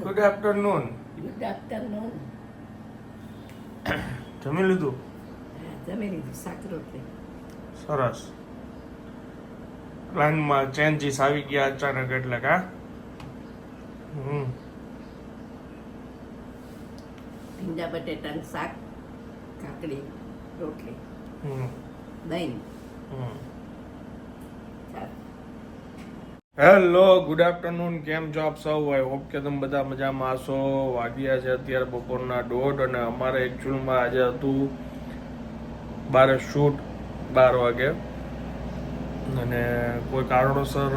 Good afternoon good afternoon જમી લીધું? જમી લીધું શાક રોટલી સરસ. પ્લાનમાં ચેન્જીસ આવી ગયા અચાનક એટલે કા હમ. ભીંડા બટેટાનું શાક કાકડી રોટલી. હમ. દહીં. હમ ચાલ હેલો ગુડ આફ્ટરનૂન કેમ છો આપ સૌ? આઈ હોપ કે તમે બધા મજામાં હશો. વાગ્યા છે અત્યારે બપોરના દોઢ અને અમારે એકચ્યુઅલમાં આજે હતું બારે શૂટ બાર વાગે. અને કોઈ કારણોસર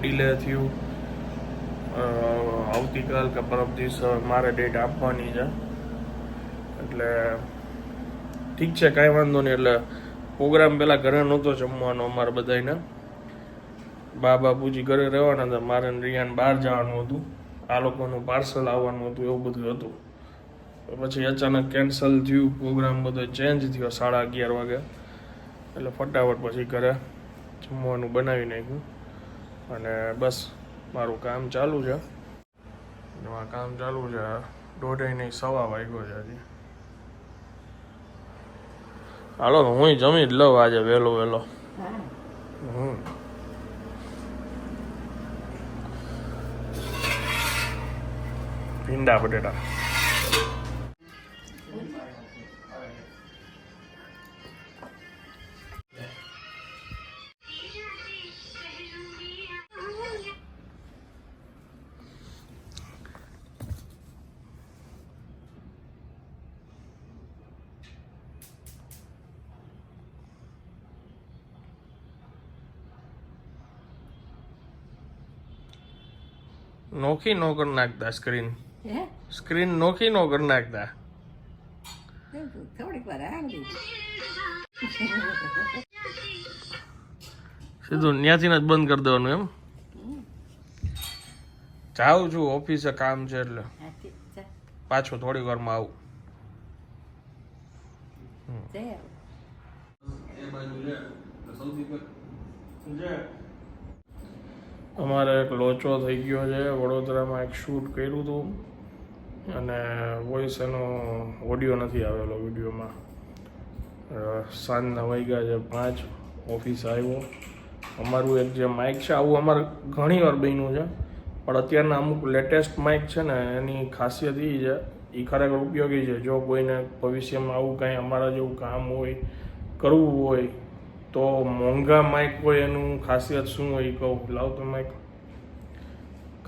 ડીલે થયું. આવતીકાલ કે પરમ દિવસ મારે ડેટ આપવાની છે. એટલે ઠીક છે, કાંઈ વાંધો નહીં. એટલે પ્રોગ્રામ પહેલાં ઘરે નહોતો જમવાનો અમારે બધાને બા બાપુજી ઘરે રહેવાના હતા મારે રિયાન બહાર જવાનું હતું. આ લોકોનું પાર્સલ આવવાનું હતું એવું બધું હતું. પછી અચાનક કેન્સલ થયું પ્રોગ્રામ બધો ચેન્જ થયો સાડા અગિયાર વાગે. એટલે ફટાફટ પછી ઘરે જમવાનું બનાવી નાખ્યું. અને બસ મારું કામ ચાલુ છે. આ કામ ચાલુ છે દોઢે નહીં સવા વાગ્યો છે હજી. હાલો હું જમી જ લઉં આજે વહેલો વહેલો. હા. હમ ભીંડા બટેટા નોખી નો કરી નાખતા સ્ક્રીન હે? સ્ક્રીન નોખી નો કરી નાખતા. થોડીક વાર સીધું ત્યાંથી જ બંધ કરી દેવાનું એમ? જાઉં છું ઓફિસે કામ છે એટલે. પાછો થોડી વારમાં આવું. અમારે એક લોચો થઈ ગયો છે વડોદરામાં એક શૂટ કર્યું હતું. અને વોઇસ એનો ઓડિયો નથી આવેલો વિડીયોમાં. સાંજના વાગ્યા છે પાંચ, ઓફિસ આવ્યો. અમારું એક જે માઇક છે, આવું અમારે ઘણી વાર બન્યું છે, પણ અત્યારના અમુક લેટેસ્ટ માઇક છે ને, એની ખાસિયત એ છે એ ખરેખર ઉપયોગી છે. જો કોઈને ભવિષ્યમાં આવું કાંઈ અમારા જેવું કામ હોય, કરવું હોય, તો મોંઘા માઇક હોય એનું ખાસિયત શું હોય એ કહું. લાવ તો માઇક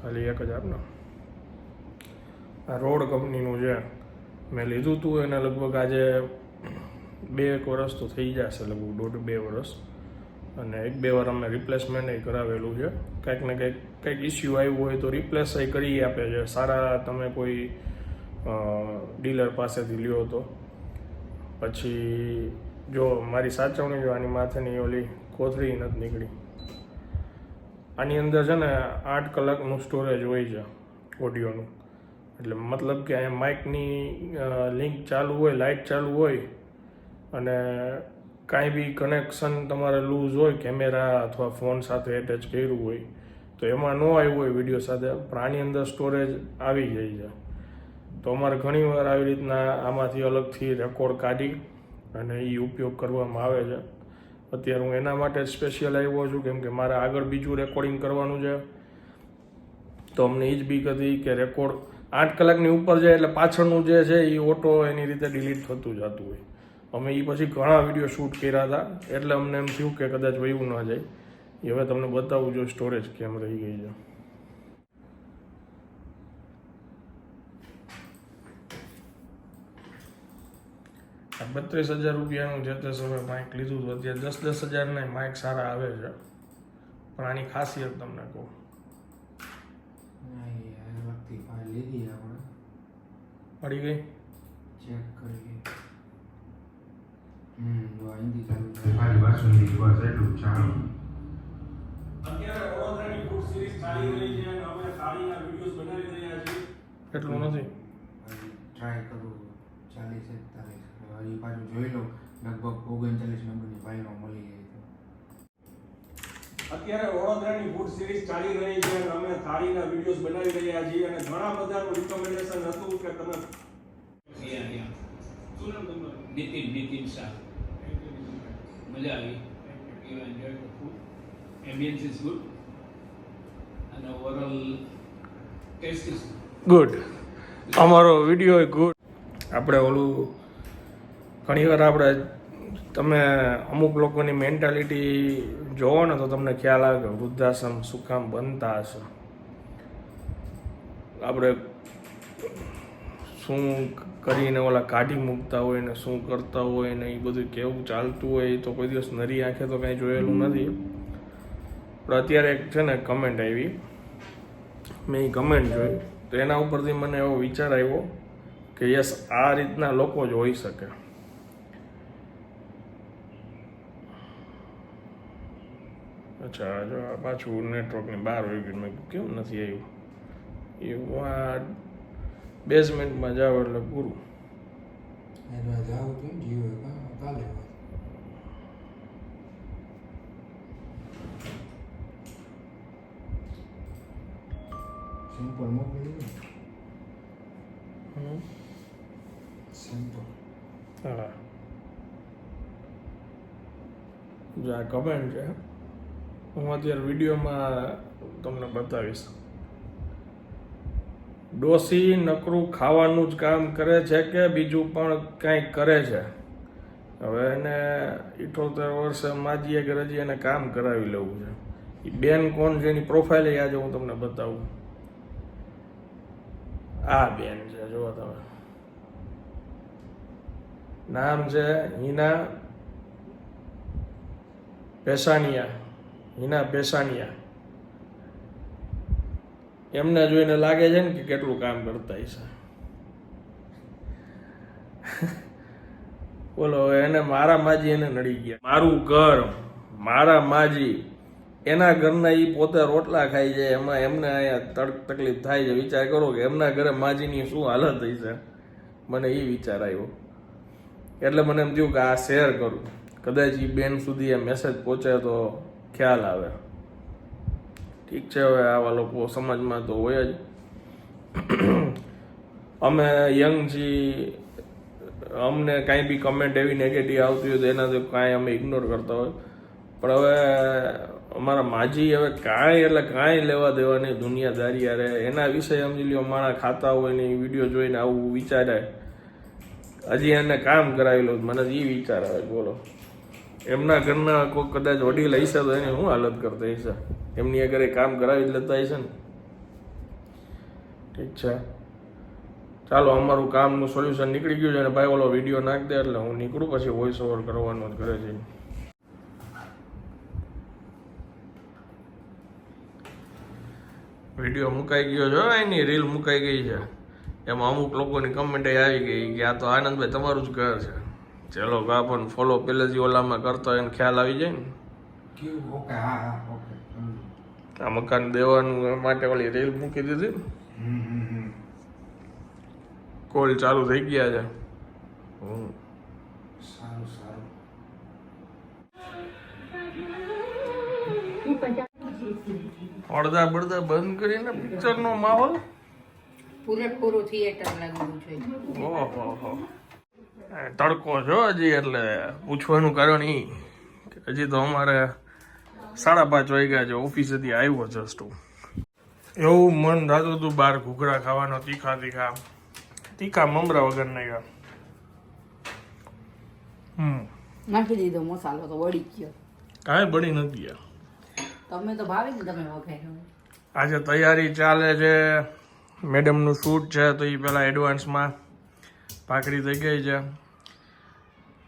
ખાલી એક જ આપને. રોડ કંપનીનું છે મેં લીધું હતું એને લગભગ આજે બે એક વર્ષ તો થઈ જશે લગભગ, દોઢ બે વર્ષ અને એક બે વાર અમે રિપ્લેસમેન્ટ એ કરાવેલું છે. કંઈક ને કંઈક કંઈક ઇસ્યુ આવ્યું હોય તો રિપ્લેસ એ કરી આપે છે. સારા તમે કોઈ ડીલર પાસેથી લ્યો તો. પછી જો મારી સાચવણી જો આની માથેની ઓલી કોથળી નથી નીકળી. આની અંદર છે ને આઠ કલાકનું સ્ટોરેજ હોય છે ઓડિયોનું એટલે મતલબ કે અહીંયા માઇકની લિંક ચાલુ હોય, લાઇટ ચાલુ હોય, અને કાંઈ બી કનેક્શન તમારે લૂઝ હોય, કેમેરા અથવા ફોન સાથે એટેચ કર્યું હોય, તો એમાં ન આવ્યું હોય વીડિયો સાથે, પણ આની અંદર સ્ટોરેજ આવી જાય છે. તો અમારે ઘણીવાર આવી રીતના આમાંથી અલગથી રેકોર્ડ કાઢી અને એ ઉપયોગ કરવામાં આવે છે. અત્યારે હું એના માટે સ્પેશિયલ આવ્યો છું, કેમ કે મારે આગળ બીજું રેકોર્ડિંગ કરવાનું છે. તો અમને એ જ બી હતી કે રેકોર્ડ આઠ કલાકની ઉપર જાય એટલે પાછળનું જે છે એ ઓટો એની રીતે ડિલીટ થતું જતું હોય. અમે એ પછી ઘણા વીડિયો શૂટ કર્યા હતા. એટલે અમને એમ થયું કે કદાચ વયું ન જાય. એ હવે તમને બતાવું જો સ્ટોરેજ કેમ રહી ગઈ છે. બત્રીસ હજાર રૂપિયાનું જે તે સમય માઇક લીધું હતું. અત્યારે દસ દસ હજારના માઇક સારા આવે છે. પણ આની ખાસિયત તમને કહું નહીં એ વખતે ફાઇલ લીધી આપણે પડી ગઈ? ચેક કરીએ. હમ અહીંથી ચાલુ છે ખાલી બાસુંદી બસ એટલું ચાલુ અત્યારે વડોદરાની ફૂડ સિરીઝ ચાલી રહી છે અને અમે થાળીના વિડીયોઝ બનાવી રહ્યા છીએ. એટલું નથી. ટ્રાય કરું ચાલીસ એકતાલીસ. હજી પાછું જોઈ લઉં લગભગ ઓગણચાલીસ નંબરની ફાઇલો મળી ગઈ. તો અત્યારે વડોદરાની ફૂડ સિરીઝ ચાલી રહી છે. અને અમે થાળીના વિડીયોઝ બનાવી રહ્યા છીએ અને ઘણા બધાનું રિકમેન્ડેશન હતું કે તમે. શું નામ તમારું? નીતિન નીતિન શાહ. મજા આવી? You enjoy the food ambience is good અને ઓવરઓલ ટેસ્ટ ઇઝ ગુડ અમારો વીડિયો ગુડ આપણે ઓલું ઘણીવાર આપણે તમે અમુક લોકોની મેન્ટાલિટી જોવો ને તો તમને ખ્યાલ આવે કે વૃદ્ધાશ્રમ શું કામ બનતા હશે. આપણે શું કરીને ઓલા કાઢી મૂકતા હોય ને શું કરતા હોય ને એ બધું કેવું ચાલતું હોય એ તો કોઈ દિવસ નરી આંખે તો કાંઈ જોયેલું નથી. પણ અત્યારે એક છે ને કમેન્ટ આવી. મેં એ કમેન્ટ જોઈ. તો એના ઉપરથી મને એવો વિચાર આવ્યો કે યસ આ રીતના લોકો જ હોઈ શકે. અચ્છા જો આ પાછું નેટવર્કની બહાર આવી ગયું મેં કેમ નથી આવ્યું? એવું આ બેઝમેન્ટમાં જાઓ એટલે પૂરું. સિમ્પલ મોકલી સિમ્પલ હા. જો આ કમેન્ટ છે. હું અત્યારે વિડીયોમાં તમને બતાવીશ. ડોસી નકરું ખાવાનું જ કામ કરે છે કે બીજું પણ કંઈક કરે છે? હવે એને ઇઠોતેર વર્ષે માજીએ કે રજી એને કામ કરાવી લેવું છે. એ બેન કોણ છે એની પ્રોફાઇલ આજે હું તમને બતાવું. આ બેન છે, જુઓ તમે. નામ છે હિના પેસાનિયા. હિના બેસાણિયા એમને જોઈને લાગે છે ને કે કેટલું કામ કરતા હશે. બોલો એને મારા માજી એને નડી ગયા. મારું ઘર, મારા માજી, એના ઘરના એ પોતે રોટલા ખાઈ જાય એમાં એમને અહીંયા તડક તકલીફ થાય છે. વિચાર કરો કે એમના ઘરે માજીની શું હાલત થઈ છે? મને એ વિચાર આવ્યો. એટલે મને એમ થયું કે આ શેર કરું. કદાચ એ બેન સુધી આ મેસેજ પહોંચે તો ખ્યાલ આવે. ઠીક છે, હવે આવા લોકો સમાજમાં તો હોય જ. અમે યંગ છીએ અમને કાંઈ બી કમેન્ટ એવી નેગેટિવ આવતી હોય તો એનાથી કાંઈ અમે ઇગ્નોર કરતા હોય. પણ હવે અમારા માજી હવે કાંઈ, એટલે કાંઈ લેવા દેવા નહીં, દુનિયાદારી અરે એના વિશે સમજી લ્યો માણા ખાતા હોય ને વીડિયો જોઈને આવું વિચારે. હજી એને કામ કરાવી લો, મને એ વિચાર આવે, બોલો. એમના ઘરના કોઈ કદાચ વડીલ હશે તો એની શું હાલત કરતા હશે? એમની આગળ કામ કરાવી જ લેતા હશે ને? ઠીક છે. ચાલો, અમારું કામનું સોલ્યુશન નીકળી ગયું છે અને ભાઈ ઓલો વીડિયો નાખ દે એટલે હું નીકળું, પછી વોઇસ ઓવર કરવાનો જ ઘરે જઈને વીડિયો મુકાઈ ગયો છે એની રીલ મુકાઈ ગઈ છે. એમાં અમુક લોકોની કમેન્ટ આવી ગઈ કે આ તો આનંદભાઈ તમારું જ ઘર છે. ચલો આપણને ફોલો પહેલેથી ઓલામાં કરતો હોય એને ખ્યાલ આવી જાય ને. ઓકે હા હા ઓકે આ મકાન દેવાનું માટે ઓલી રેલ મૂકી દીધી કોલ ચાલુ થઈ ગયા છે. અડધા સારું સારું. પડદા બળદા બંધ કરીને પિક્ચરનો માહોલ? પૂરેપૂરું થિયેટર લાગવું જોઈએ. ઓહો તડકો છો હજી એટલે પૂછવાનું કારણ ઈ કે હજી તો અમારે સાડા પાંચ વાગ્યા છે ઓફિસેથી આવ્યો જસ્ટ હું. એવું મન થતું હતું બહાર ઘૂઘરા ખાવાનો તીખા તીખા. તીખા મમરા વગર નહીં હમ. નાખી દીધો મસાલો તો વળી ગયો. કાંઈ બળી નથી યાર તમે તો ભાવે ને તમે વખાઈ આજે તૈયારી ચાલે છે. મેડમનું શૂટ છે તો એ પહેલાં એડવાન્સમાં ભાખરી થઈ ગઈ છે.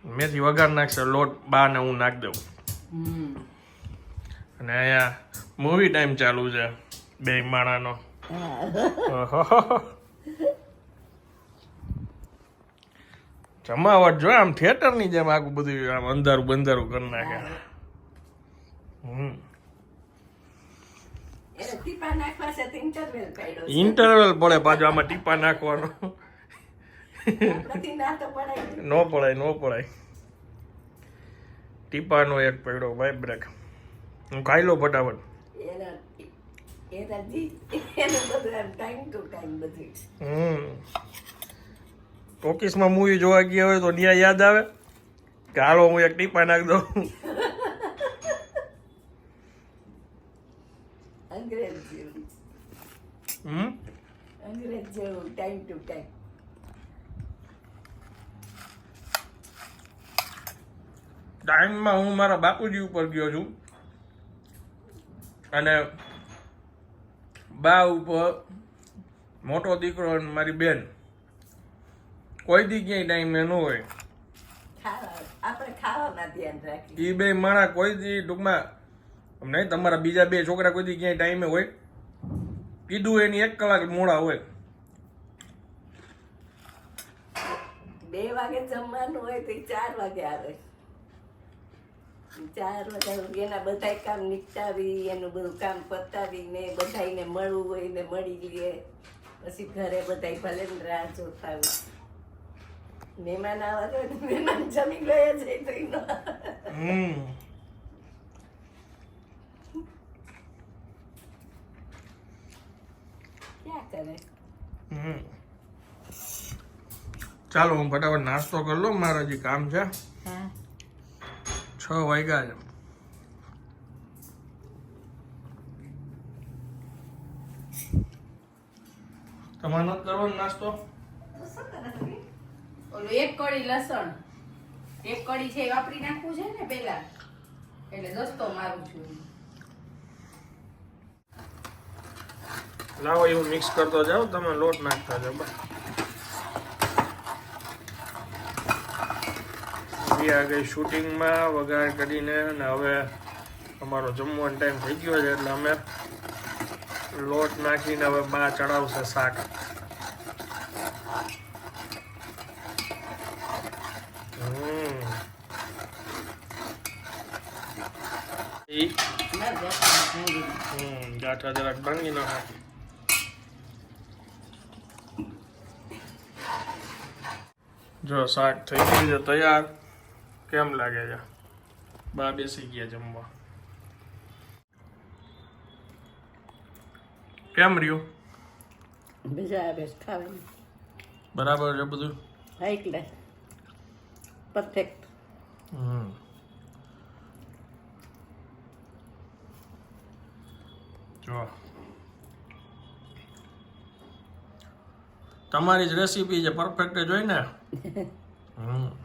મેથી વઘાર નાખશે લોટ બા ને હું નાખી દઉં. અને અહીંયા મૂવી ટાઈમ ચાલુ છે બે માણાનો. જમાવટ જો આમ થિયેટરની જેમ આખું બધું આમ અંધારું બંધારું કરી નાખે. હમ. ઇન્ટરવેલ પડે પાછું આમાં ટીપા નાખવાનો. ના પડાય ને. પડાય. ટીપાનો એક પડ્યો ભાઈ બ્રેક. હું ખાઈ લો ફટાફટ. હમ. ટોકીસમાં મૂવી જોવા ગયા હોય તો ત્યાં યાદ આવે? કે હાલો હું એક ટીપા નાખ દઉં. અંગ્રેજ જેવું. હમ? અંગ્રેજ જેવું ટાઈમ ટુ ટાઈમ ટાઈમમાં હું મારા બાપુજી ઉપર ગયો છું. અને બા ઉપર મોટો દીકરો અને મારી બેન. કોઈ દી ક્યાંય ટાઈમે ન હોય. એ બે માણા કોઈ દી ટૂંકમાં નહીં તમારા બીજા બે છોકરા કોઈ દી ક્યાંય ટાઈમે હોય. કીધું એની એક કલાક મોડા હોય. બે વાગે જમવાનું હોય તો ચાર વાગે આવે. ચાર બધા એના બધા કામ નિપટાવી એનું બધું કામ પતાવી ને બધાને મળવું હોય ને મળી લઈએ પછી ઘરે બધા ભલે ને રાહ જોતા હોય. મહેમાન આવે તો મહેમાન જમી ગયા છે તો ઈ હમ. ક્યાં કરે? હમ. ચાલો હું ફટાફટ નાસ્તો કરી લઉં મારા જે કામ છે. હા. છ વાગ્યા છે તમારે નથી કરવાનો નાસ્તો? ઓલું એક કડી લસણ. એક કડી છે એ વાપરી નાખવું છે ને પેલા એટલે દોસ્તો મારું છું. લાવો એવું મિક્સ કરતો જાઓ તમે લોટ નાખતા જાઓ બસ. આ ગઈ શૂટિંગમાં વઘાર કરીને અને હવે અમારો જમવાનો ટાઈમ થઈ ગયો છે એટલે અમે લોટ નાખીને હવે બા ચડાવશે શાક. જરાક ભાંગી જો શાક થઈ ગયું છે તૈયાર. કેમ લાગે છે? બા બેસી ગયા જમવા. કેમ રહ્યું? બીજા આવે બરાબર છે બધું? Class perfect hmm. જો. તમારી જ રેસીપી છે પરફેક્ટ જ હોય ને? હમ.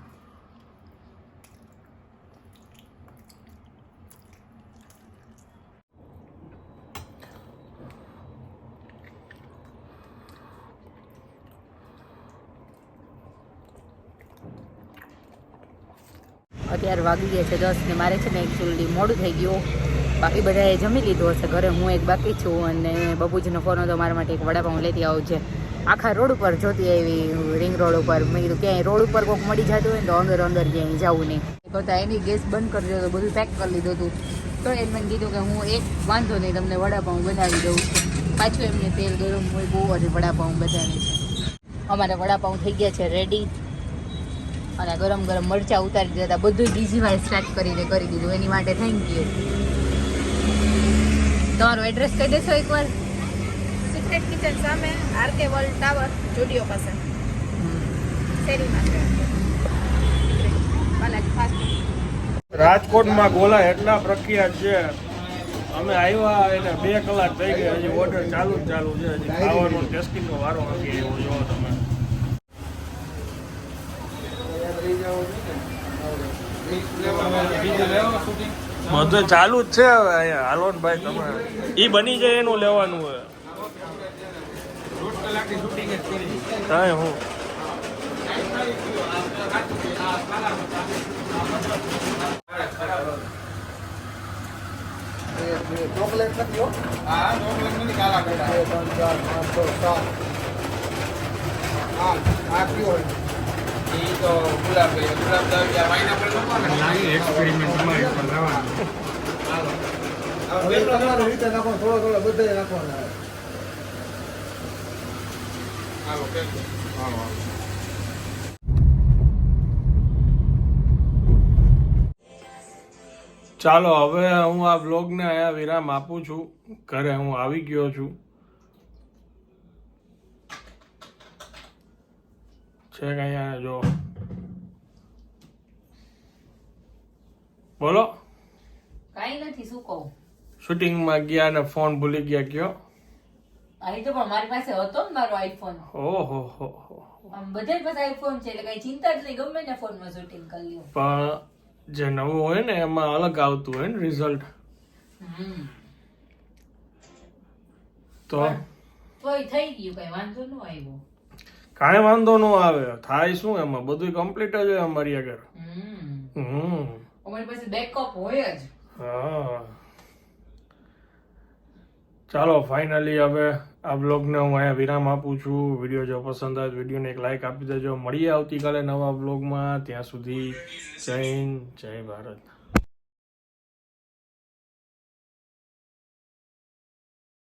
અત્યારે વાગી ગયા છે દસ ને મારે છે ને એકચ્યુઅલી મોડું થઈ ગયું. બાકી બધાએ જમી લીધું હશે ઘરે. હું એક બાકી છું અને બબુજીનો ફોન હતો, મારા માટે એક વડાપાઉં લેતી આવું છે. આખા રોડ ઉપર જોતી આવી રિંગ રોડ ઉપર. મેં કીધું, ક્યાંય રોડ ઉપર કોઈક મળી જતું હોય ને તો અંદર અંદર ક્યાંય જવું નહીં. કરતાં એની ગેસ બંધ કરી દીધો બધું પેક કરી લીધું હતું. તો એમ મને કીધું કે હું એક વાંધો નહીં, તમને વડાપાઉં બનાવી દઉં છું. પાછું એમને તેલ ગરમ હોય, બહુ જ વડાપાઉં બધાને. છે અમારા વડાપાઉં થઈ ગયા છે રેડી અને ગરમ ગરમ મરચાં ઉતારી દીધા હતા. બધું બીજી વાર સ્ટાર્ટ કરીને કરી દીધું. એની માટે થેન્ક યુ તમારું એડ્રેસ કહી દેશો એકવાર. સિક્રેટ કિચન સામે આરકે વર્લ્ડ ટાવર જુડિયો પાસે. શેરીમાં. છે રાજકોટમાં ગોલા એટલા પ્રખ્યાત છે અમે આવ્યા એટલે બે કલાક થઈ ગયા હજી ઓર્ડર ચાલુ જ ચાલુ છે હજી ખાવાનો ટેસ્ટિંગનો વારો નથી એવો જો તમે. બધું ચાલુ જ છે હવે હાલો ને ભાઈ તમે એ બની જાય એનું લેવાનું હવે. હા, હું. ચોકલેટ નથી હો, હા. ચોકલેટ નથી કાલા બે ત્રણ ચાર પાંચ છ સાત આઠ કયો હોય ચાલો હવે હું આ બ્લોગને અહીંયા વિરામ આપું છું. ઘરે હું આવી ગયો છું. છે કે અહીંયા જો બોલો. કાંઈ નથી શું કહું? શૂટિંગમાં ગયા ને ફોન ભૂલી ગયા ગયો અહીં તો પણ મારી પાસે હતો ને મારો આઈફોન ઓહો હો હો. આમ બધા પાસે આઈફોન છે એટલે કઈ ચિંતા જ નહીં ગમે ને ફોનમાં શૂટિંગ કરી લ્યો. પણ જે નવું હોય ને એમાં અલગ આવતું હોય ને રિઝલ્ટ તો? તોય થઈ ગયું કઈ વાંધો ન આવ્યો. કાંઈ વાંધો ન આવે. થાય શું એમાં? બધું કમ્પ્લીટ જ હોય અમારી આગળ. હમ. અમારી પાસે બેકઅપ હોય જ. હા. ચાલો ફાઇનલી હવે આ બ્લોગને હું અહીંયા વિરામ આપું છું. વીડિયો જો પસંદ આવે વિડીયોને એક લાઇક આપી દેજો. મળીએ આવતીકાલે નવા બ્લોગમાં ત્યાં સુધી જય હિન્દ જય ભારત.